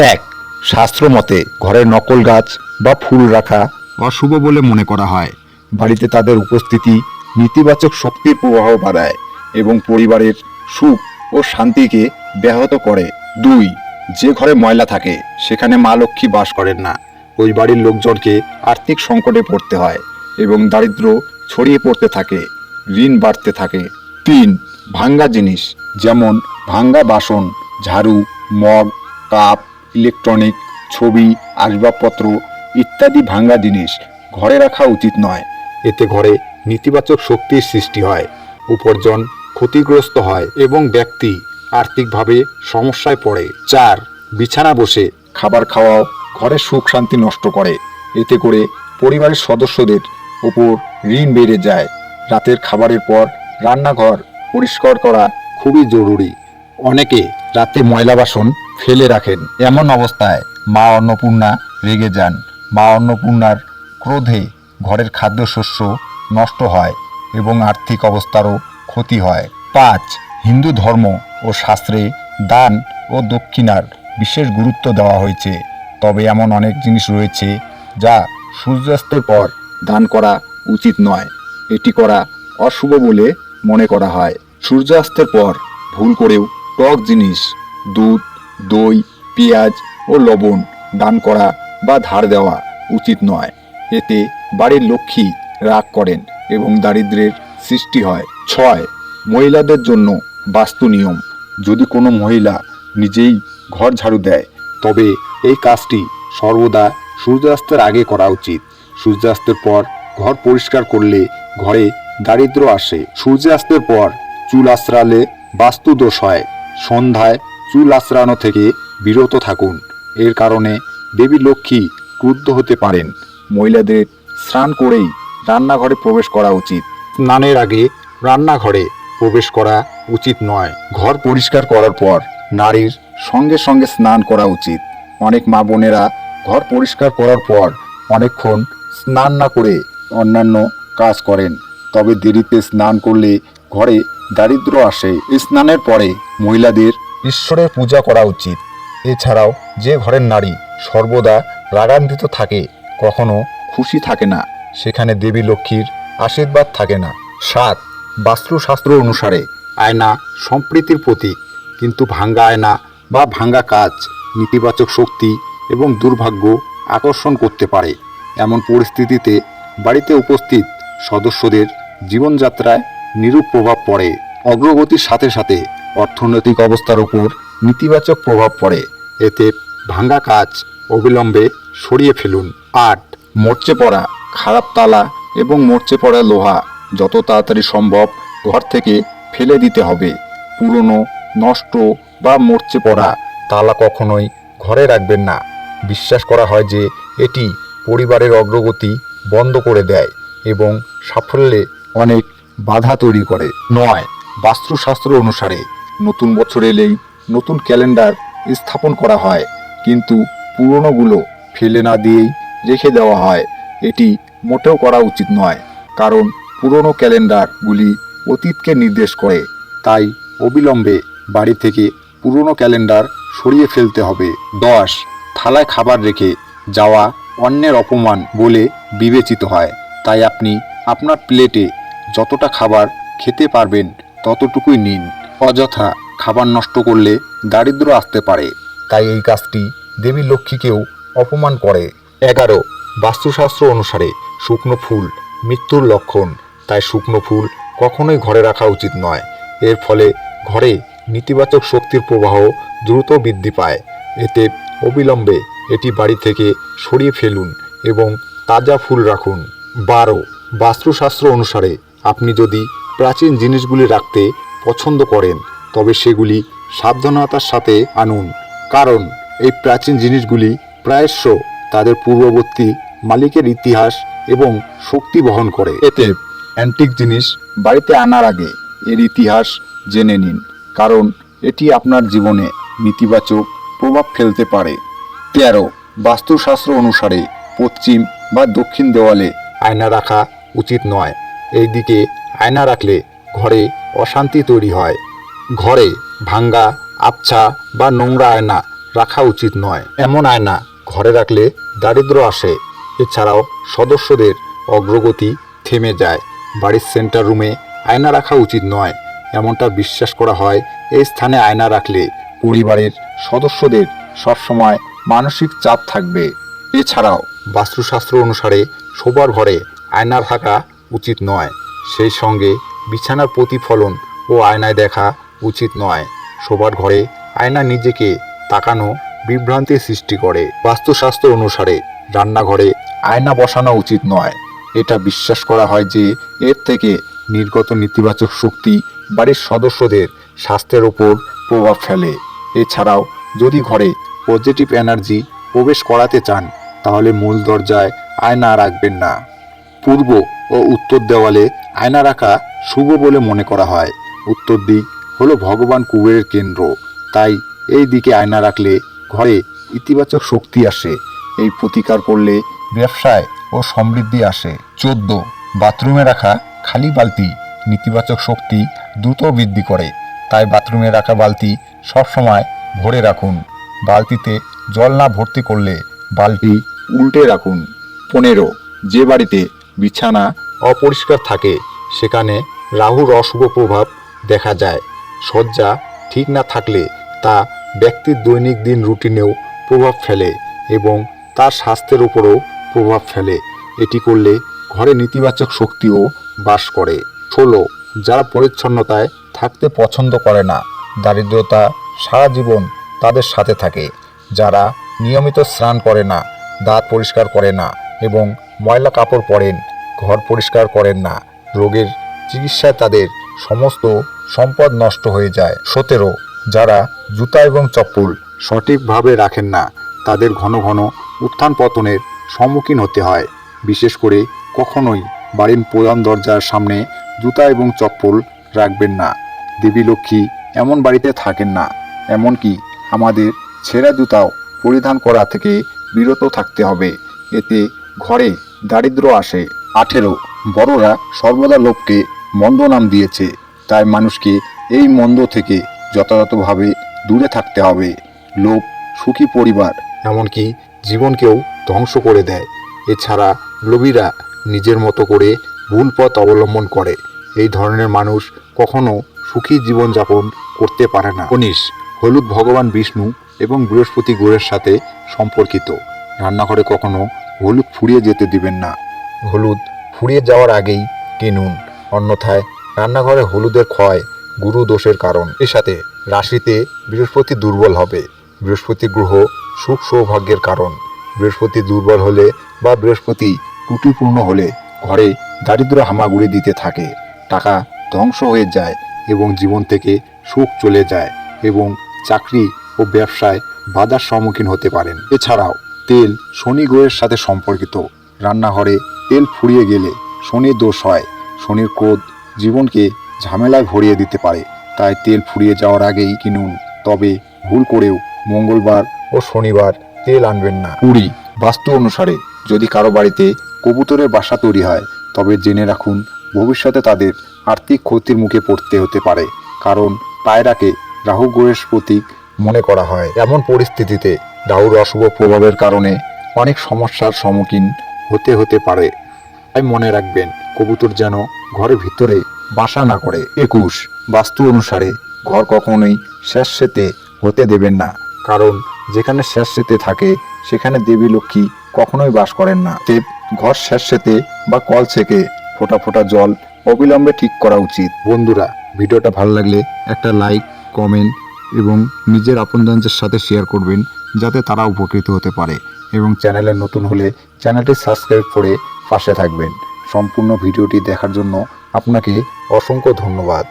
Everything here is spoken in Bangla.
এক, শাস্ত্র মতে ঘরের নকল গাছ বা ফুল রাখা অশুভ বলে মনে করা হয়। বাড়িতে তাদের উপস্থিতি নেতিবাচক শক্তির প্রবাহ বাড়ায় এবং পরিবারের সুখ ও শান্তিকে ব্যাহত করে। দুই, যে ঘরে ময়লা থাকে, সেখানে মা লক্ষ্মী বাস করেন না। ওই বাড়ির লোকজনকে আর্থিক সংকটে পড়তে হয় এবং দারিদ্র ছড়িয়ে পড়তে থাকে, ঋণ বাড়তে থাকে। তিন, ভাঙ্গা জিনিস যেমন ভাঙ্গা বাসন, ঝাড়ু, মগ, কাপ ইলেকট্রনিক, ছবি, আসবাবপত্র ইত্যাদি ভাঙ্গা জিনিস ঘরে রাখা উচিত নয়। এতে ঘরে নেতিবাচক শক্তির সৃষ্টি হয়, উপার্জন ক্ষতিগ্রস্ত হয় এবং ব্যক্তি আর্থিকভাবে সমস্যায় পড়ে। চার বিছানা বসে খাবার খাওয়াও ঘরের সুখ শান্তি নষ্ট করে। এতে করে পরিবারের সদস্যদের ওপর ঋণ বেড়ে যায়। রাতের খাবারের পর রান্নাঘর পরিষ্কার করা খুবই জরুরি। অনেকে রাতে ময়লা বাসন ফেলে রাখেন। এমন অবস্থায় মা অন্নপূর্ণা রেগে যান। মা অন্নপূর্ণার ক্রোধে ঘরের খাদ্যশস্য নষ্ট হয় এবং আর্থিক অবস্থারও ক্ষতি হয়। পাঁচ, হিন্দু ধর্ম ও শাস্ত্রে দান ও দক্ষিণার বিশেষ গুরুত্ব দেওয়া হয়েছে। তবে এমন অনেক জিনিস রয়েছে যা সূর্যাস্তের পর দান করা উচিত নয়। এটি করা অশুভ বলে মনে করা হয়। সূর্যাস্তের পর ভুল করেও টক জিনিস, দুধ দই, পেঁয়াজ ও লবণ দান করা বা ধার দেওয়া উচিত নয়। এতে বাড়ির লক্ষ্মী রাগ করেন এবং দারিদ্রের সৃষ্টি হয়। ছয়, মহিলাদের জন্য বাস্তু নিয়ম। যদি কোনো মহিলা নিজেই ঘর ঝাড়ু দেয়, তবে এই কাজটি সর্বদা সূর্যাস্তের আগে করা উচিত। সূর্যাস্তের পর ঘর পরিষ্কার করলে ঘরে দারিদ্র আসে। সূর্যাস্তের পর চুল আশ্রালে বাস্তু দোষ হয়। সন্ধ্যায় চুল আশ্রানো থেকে বিরত থাকুন। এর কারণে দেবী লক্ষ্মী ক্রুদ্ধ হতে পারেন। মহিলাদের স্নান করেই রান্নাঘরে প্রবেশ করা উচিত। স্নানের আগে রান্নাঘরে প্রবেশ করা উচিত নয়। ঘর পরিষ্কার করার পর নারীর সঙ্গে সঙ্গে স্নান করা উচিত। অনেক মা বোনেরা ঘর পরিষ্কার করার পর অনেকক্ষণ স্নান না করে অন্যান্য কাজ করেন। তবে দেরিতে স্নান করলে ঘরে দারিদ্র আসে। স্নানের পরে মহিলাদের ঈশ্বরের পূজা করা উচিত। এছাড়াও যে ঘরের নারী সর্বদা রাগান্বিত থাকে, কখনো খুশি থাকে না। সেখানে দেবী লক্ষ্মীর আশীর্বাদ থাকে না। সাত, বাস্তুশাস্ত্র অনুসারে আয়না সম্প্রীতির প্রতীক, কিন্তু ভাঙ্গা আয়না বা ভাঙ্গা কাজ নেতিবাচক শক্তি এবং দুর্ভাগ্য আকর্ষণ করতে পারে। এমন পরিস্থিতিতে বাড়িতে উপস্থিত সদস্যদের জীবনযাত্রায় নিরূপ প্রভাব পড়ে। অগ্রগতির সাথে সাথে অর্থনৈতিক অবস্থার উপর নেতিবাচক প্রভাব পড়ে। এতে ভাঙ্গা কাজ অবিলম্বে সরিয়ে ফেলুন। আট, মরচে পড়া, খারাপ তালা এবং মরচে পড়া লোহা যত তাড়াতাড়ি সম্ভব ঘর থেকে ফেলে দিতে হবে। পুরনো, নষ্ট বা মরচে পড়া তালা কখনোই ঘরে রাখবেন না। বিশ্বাস করা হয় যে এটি পরিবারের অগ্রগতি বন্ধ করে দেয় এবং সাফল্যে অনেক বাধা তৈরি করে। নয়, বাস্তুশাস্ত্র অনুসারে নতুন বছর এলেই নতুন ক্যালেন্ডার স্থাপন করা হয়। কিন্তু পুরনোগুলো ফেলে না দিয়েই রেখে দেওয়া হয়। এটি মোটেও করা উচিত নয়, কারণ পুরনো ক্যালেন্ডারগুলি অতীতকে নির্দেশ করে। তাই অবিলম্বে বাড়ি থেকে পুরনো ক্যালেন্ডার সরিয়ে ফেলতে হবে। দশ, থালায় খাবার রেখে যাওয়া অন্যের অপমান বলে বিবেচিত হয়। তাই আপনি আপনার প্লেটে যতটা খাবার খেতে পারবেন ততটুকুই নিন। অযথা খাবার নষ্ট করলে দারিদ্র আসতে পারে। তাই এই কাজটি দেবী লক্ষ্মীকেও অপমান করে। এগারো, বাস্তুশাস্ত্র অনুসারে শুকনো ফুল, মৃত্যুর লক্ষণ। তাই শুকনো ফুল কখনোই ঘরে রাখা উচিত নয়। এর ফলে ঘরে নেতিবাচক শক্তির প্রবাহ দ্রুত বৃদ্ধি পায়। এতে অবিলম্বে এটি বাড়ি থেকে সরিয়ে ফেলুন এবং তাজা ফুল রাখুন। বারো, বাস্তুশাস্ত্র অনুসারে আপনি যদি প্রাচীন জিনিসগুলি রাখতে পছন্দ করেন, তবে সেগুলি সাবধানতার সাথে আনুন। কারণ এই প্রাচীন জিনিসগুলি প্রায়শ তাদের পূর্ববর্তী মালিকের ইতিহাস এবং শক্তি বহন করে। এতে অ্যান্টিক জিনিস বাড়িতে আনার আগে এর ইতিহাস জেনে নিন, কারণ এটি আপনার জীবনে নেতিবাচক প্রভাব ফেলতে পারে। তেরো, বাস্তুশাস্ত্র অনুসারে পশ্চিম বা দক্ষিণ দেওয়ালে আয়না রাখা উচিত নয়। এই দিকে আয়না রাখলে ঘরে অশান্তি তৈরি হয়। ঘরে ভাঙ্গা, আবছা বা নোংরা আয়না রাখা উচিত নয়। এমন আয়না ঘরে রাখলে দারিদ্র আসে। এছাড়াও সদস্যদের অগ্রগতি থেমে যায়। বাড়ির সেন্টার রুমে আয়না রাখা উচিত নয়। এমনটা বিশ্বাস করা হয় এই স্থানে আয়না রাখলে পরিবারের সদস্যদের সবসময় মানসিক চাপ থাকবে। এছাড়াও বাস্তুশাস্ত্র অনুসারে শোবার ঘরে আয়না থাকা উচিত নয়। সেই সঙ্গে বিছানার প্রতিফলন ও আয়নায় দেখা উচিত নয়। শোবার ঘরে আয়না নিজেকে তাকানো বিভ্রান্তি সৃষ্টি করে। বাস্তুশাস্ত্র অনুসারে রান্নাঘরে আয়না বসানো উচিত নয়। এটা বিশ্বাস করা হয় যে এর থেকে নির্গত নেতিবাচক শক্তি বাড়ির সদস্যদের স্বাস্থ্যের ওপর প্রভাব ফেলে। এছাড়াও যদি ঘরে পজিটিভ এনার্জি প্রবেশ করাতে চান, তাহলে মূল দরজায় আয়না রাখবেন না। পূর্ব ও উত্তর দেওয়ালে আয়না রাখা শুভ বলে মনে করা হয়। উত্তর দিক হলো ভগবান কুবেরের কেন্দ্র। তাই এই দিকে আয়না রাখলে ঘরে ইতিবাচক শক্তি আসে। এই প্রতিকার করলে ব্যবসায় ও সমৃদ্ধি আসে। চোদ্দ, বাথরুমে রাখা খালি বালতি নেতিবাচক শক্তি দ্রুত বৃদ্ধি করে। তাই বাথরুমে রাখা বালতি সবসময় ভরে রাখুন। বালতিতে জল না ভর্তি করলে বালতি উল্টে রাখুন। পনেরো, যে বাড়িতে বিছানা অপরিষ্কার থাকে। সেখানে রাহুর অশুভ প্রভাব দেখা যায়। শয্যা ঠিক না থাকলে তা ব্যক্তির দৈনিক দিন রুটিনেও প্রভাব ফেলে এবং তার স্বাস্থ্যের উপরও প্রভাব ফেলে। এটি করলে ঘরে নেতিবাচক শক্তিও বাস করে। ষোলো, যারা পরিচ্ছন্নতায় থাকতে পছন্দ করে না, দারিদ্রতা সারা জীবন তাদের সাথে থাকে। যারা নিয়মিত স্নান করে না, দাঁত পরিষ্কার করে না এবং ময়লা কাপড় পরেন, ঘর পরিষ্কার করেন না। রোগের চিকিৎসায় তাদের সমস্ত সম্পদ নষ্ট হয়ে যায়। সতেরো, যারা জুতা এবং চপ্পল সঠিকভাবে রাখেন না, তাদের ঘন ঘন উত্থান পতনের সম্মুখীন হতে হয়। বিশেষ করে কখনোই বাড়ির প্রধান দরজার সামনে জুতা এবং চপ্পল রাখবেন না। দেবী লক্ষ্মী এমন বাড়িতে থাকেন না, এমনকি আমাদের ছেঁড়া জুতাও পরিধান করা থেকে বিরত থাকতে হবে। এতে ঘরে দারিদ্র আসে। আঠেরো, বড়রা সর্বদা লোককে মন্দ নাম দিয়েছে। তাই মানুষকে এই মন্দ থেকে যথাযথভাবে দূরে থাকতে হবে। লোভ, সুখী পরিবার, এমনকি জীবনকেও ধ্বংস করে দেয়। এছাড়া লোভীরা নিজের মতো করে ভুল পথ অবলম্বন করে। এই ধরনের মানুষ কখনো সুখী জীবনযাপন করতে পারে না। উনিশ, হলুদ ভগবান বিষ্ণু এবং বৃহস্পতি গ্রহের সাথে সম্পর্কিত। রান্নাঘরে কখনো হলুদ ফুরিয়ে যেতে দিবেন না। হলুদ ফুরিয়ে যাওয়ার আগেই কিনুন অন্যথায় রান্নাঘরে হলুদের ক্ষয় গুরু দোষের কারণ। এর সাথে রাশিতে বৃহস্পতি দুর্বল হবে। বৃহস্পতি গ্রহ সুখ সৌভাগ্যের কারণ। বৃহস্পতি দুর্বল হলে বা বৃহস্পতি ত্রুটিপূর্ণ হলে ঘরে দারিদ্র হামাগুড়ি দিতে থাকে। টাকা ধ্বংস হয়ে যায় এবং জীবন থেকে সুখ চলে যায় এবং চাকরি ও ব্যবসায় বাধার সম্মুখীন হতে পারেন। এছাড়াও তেল শনি গ্রহের সাথে সম্পর্কিত। রান্নাঘরে তেল ফুরিয়ে গেলে শনির দোষ হয়। শনির ক্রোধ জীবনকে ঝামেলায় ভরিয়ে দিতে পারে। তাই তেল ফুরিয়ে যাওয়ার আগেই কিনুন। তবে ভুল করেও মঙ্গলবার ও শনিবার তেল আনবেন না। কুড়ি বাস্তু অনুসারে যদি কারও বাড়িতে কবুতরের বাসা তৈরি হয়, তবে জেনে রাখুন ভবিষ্যতে তাদের আর্থিক ক্ষতির মুখে পড়তে হতে পারে। কারণ পায়রাকে রাহু গ্রহের প্রতীক মনে করা হয়। এমন পরিস্থিতিতে রাহুর অশুভ প্রভাবের কারণে অনেক সমস্যার সম্মুখীন হতে হতে পারে। তাই মনে রাখবেন, কবুতর যেন ঘরের ভিতরে বাসা না করে। একুশ, বাস্তু অনুসারে ঘর কখনোই স্যাঁতস্যাঁতে হতে দেবেন না। কারণ, যেখানে স্যাঁতস্যাঁতে থাকে, সেখানে দেবী লক্ষ্মী কখনোই বাস করেন না। তে ঘর স্যাঁতস্যাঁতে বা কল থেকে ফোটা ফোটা জল অবিলম্বে ঠিক করা উচিত। বন্ধুরা, ভিডিওটা ভালো লাগলে একটা লাইক, কমেন্ট এবং নিজের আপনজনদের সাথে শেয়ার করবেন। যাতে তারা উপকৃত হতে পারে। এবং চ্যানেলে নতুন হলে চ্যানেলটি সাবস্ক্রাইব করে পাশে থাকবেন। সম্পূর্ণ ভিডিওটি দেখার জন্য আপনাকে অসংখ্য ধন্যবাদ।